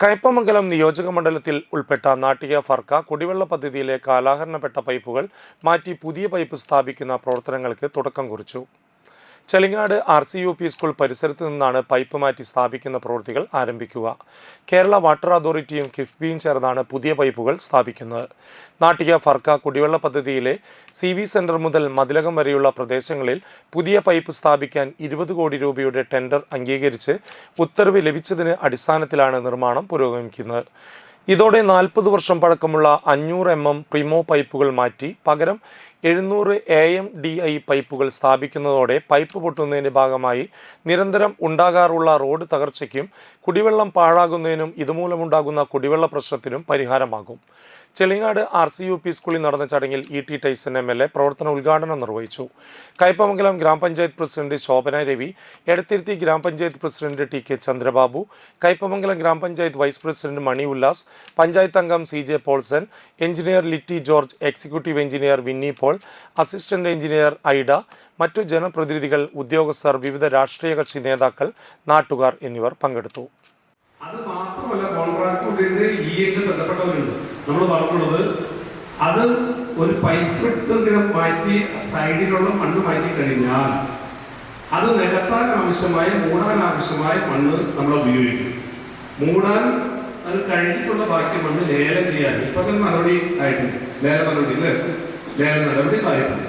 കയ്പമംഗലം നിയോജക മണ്ഡലത്തിൽ ഉൾപ്പെട്ട നാട്ടിക ഫർക്ക കുടിവെള്ള പദ്ധതിയിലെ കാലാഹരണപ്പെട്ട പൈപ്പുകൾ മാറ്റി പുതിയ പൈപ്പ് സ്ഥാപിക്കുന്ന പ്രവർത്തനങ്ങൾക്ക് തുടക്കം കുറിച്ചു. Chelingad R C U P school പരിസരത്ത് നിന്നാണ് പൈപ്പ് മാറ്റി സ്ഥാപിക്കുന്ന പ്രവൃത്തികൾ ആരംഭിക്കുക. കേരള വാട്ടർ അതോറിറ്റിയും കിഫ്ബിയും ചേർന്നാണ് പുതിയ പൈപ്പുകൾ സ്ഥാപിക്കുന്നത്. നാട്ടിക ഫർക്ക കുടിവെള്ള പദ്ധതിയിലെ സി വി സെന്റർ മുതൽ മതിലകം വരെയുള്ള പ്രദേശങ്ങളിൽ പുതിയ പൈപ്പ് സ്ഥാപിക്കാൻ ഇരുപത് കോടി രൂപയുടെ ടെൻഡർ അംഗീകരിച്ച് ഉത്തരവ് ലഭിച്ചതിന് അടിസ്ഥാനത്തിലാണ് നിർമ്മാണം പുരോഗമിക്കുന്നത്. ഇതോടെ നാൽപ്പത് വർഷം പഴക്കമുള്ള അഞ്ഞൂറ് എം എം പ്രിമോ പൈപ്പുകൾ മാറ്റി പകരം എഴുന്നൂറ് എ എം ഡി ഐ പൈപ്പുകൾ സ്ഥാപിക്കുന്നതോടെ പൈപ്പ് പൊട്ടുന്നതിന്റെ ഭാഗമായി നിരന്തരം ഉണ്ടാകാറുള്ള റോഡ് തകർച്ചയ്ക്കും കുടിവെള്ളം പാഴാകുന്നതിനും ഇതുമൂലമുണ്ടാകുന്ന കുടിവെള്ള പ്രശ്നത്തിനും പരിഹാരമാകും. Chelingad R C U P സ്കൂളിൽ നടന്ന ചടങ്ങിൽ E T Tyson M L A പ്രവർത്തന ഉദ്ഘാടനം നിർവഹിച്ചു. കൈപ്പമംഗലം ഗ്രാമപഞ്ചായത്ത് പ്രസിഡന്റ് ശോഭന രവി എടത്തിരുത്തി ഗ്രാമപഞ്ചായത്ത് president T K Chandrababu Kaipamangalam ഗ്രാമപഞ്ചായത്ത് വൈസ് പ്രസിഡന്റ് മണി ഉല്ലാസ് പഞ്ചായത്ത് അംഗം C J Paulson engineer Litty George executive engineer Winnie Paul assistant engineer Ida മറ്റു ജനപ്രതിനിധികൾ ഉദ്യോഗസ്ഥർ വിവിധ രാഷ്ട്രീയ കക്ഷി നേതാക്കൾ നാട്ടുകാർ എന്നിവർ പങ്കെടുത്തു. അത് മാത്രമല്ല കോൺട്രാക്ട് ആയിട്ട് ബന്ധപ്പെട്ടവരുണ്ട്. നമ്മൾ പറഞ്ഞുള്ളത് അത് ഒരു പൈപ്പ് ഇട്ട് ഇങ്ങനെ മാറ്റി സൈഡിലുള്ള മണ്ണ് മാറ്റി കഴിഞ്ഞാൽ അത് നികത്താൻ ആവശ്യമായ മൂടാൻ ആവശ്യമായ മണ്ണ് നമ്മൾ ഉപയോഗിക്കും. മൂടാൻ അത് കഴിഞ്ഞിട്ടുള്ള ബാക്കി മണ്ണ് ലേലം ചെയ്യാൻ. ഇപ്പൊ തന്നെ നടപടി ആയിട്ടുണ്ട്. ലേല നടപടി അല്ലേ? ലേല നടപടി ആയിട്ടുണ്ട്.